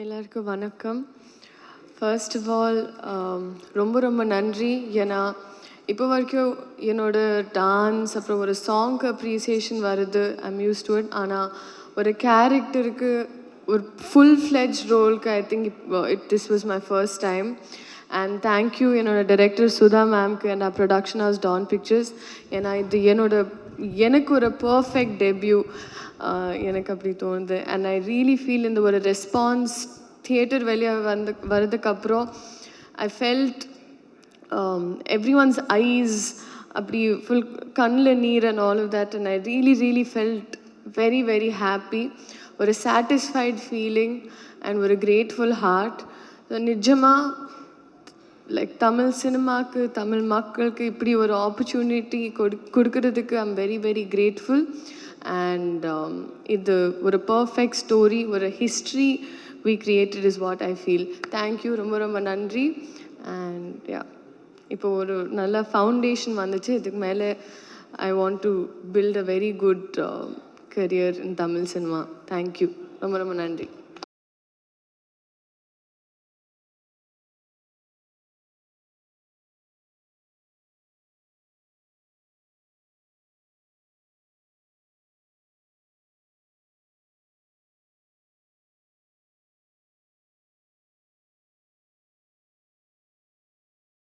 எல்லாருக்கும் வணக்கம். First of all ரொம்ப ரொம்ப நன்றி. ஏன்னா இப்போ வரைக்கும் என்னோட டான்ஸ் அப்புறம் ஒரு சாங் அப்ரிசியேஷன் வருது. ஐம் யூஸ் டு இட் ஆனால் ஒரு கேரக்டருக்கு ஒரு full fledge ரோல்க்கு I think it this was my first time and thank you என்னோட director Sudha மேம்க்கு and production house Dawn Pictures ஏன்னா இது என்னோட எனக்கு ஒரு பர்ஃபெக்ட் டெபியூ எனக்கு அப்படி தோணுது. அண்ட் ஐ ரியலி ஃபீல் இந்த ஒரு ரெஸ்பான்ஸ் தியேட்டர் வெளியே வந்து வர்றதுக்கப்புறம் I felt every once eyes அப்படி ஃபுல் கண்ணில் நீர் and all of that and I really really felt very very happy ஒரு சாட்டிஸ்ஃபைட் ஃபீலிங் அண்ட் ஒரு கிரேட்ஃபுல் ஹார்ட் நிஜமாக லைக் தமிழ் சினிமாவுக்கு தமிழ் மக்களுக்கு இப்படி ஒரு ஆப்பர்ச்சுனிட்டி கொடு கொடுக்கறதுக்கு I'm very very grateful and um, இது ஒரு பர்ஃபெக்ட் ஸ்டோரி ஒரு history we created is what I feel thank you ரொம்ப ரொம்ப நன்றி. அண்ட் யா இப்போ ஒரு நல்ல ஃபவுண்டேஷன் வந்துச்சு. இதுக்கு மேலே I want to build a very good career in Tamil cinema thank you ரொம்ப ரொம்ப நன்றி.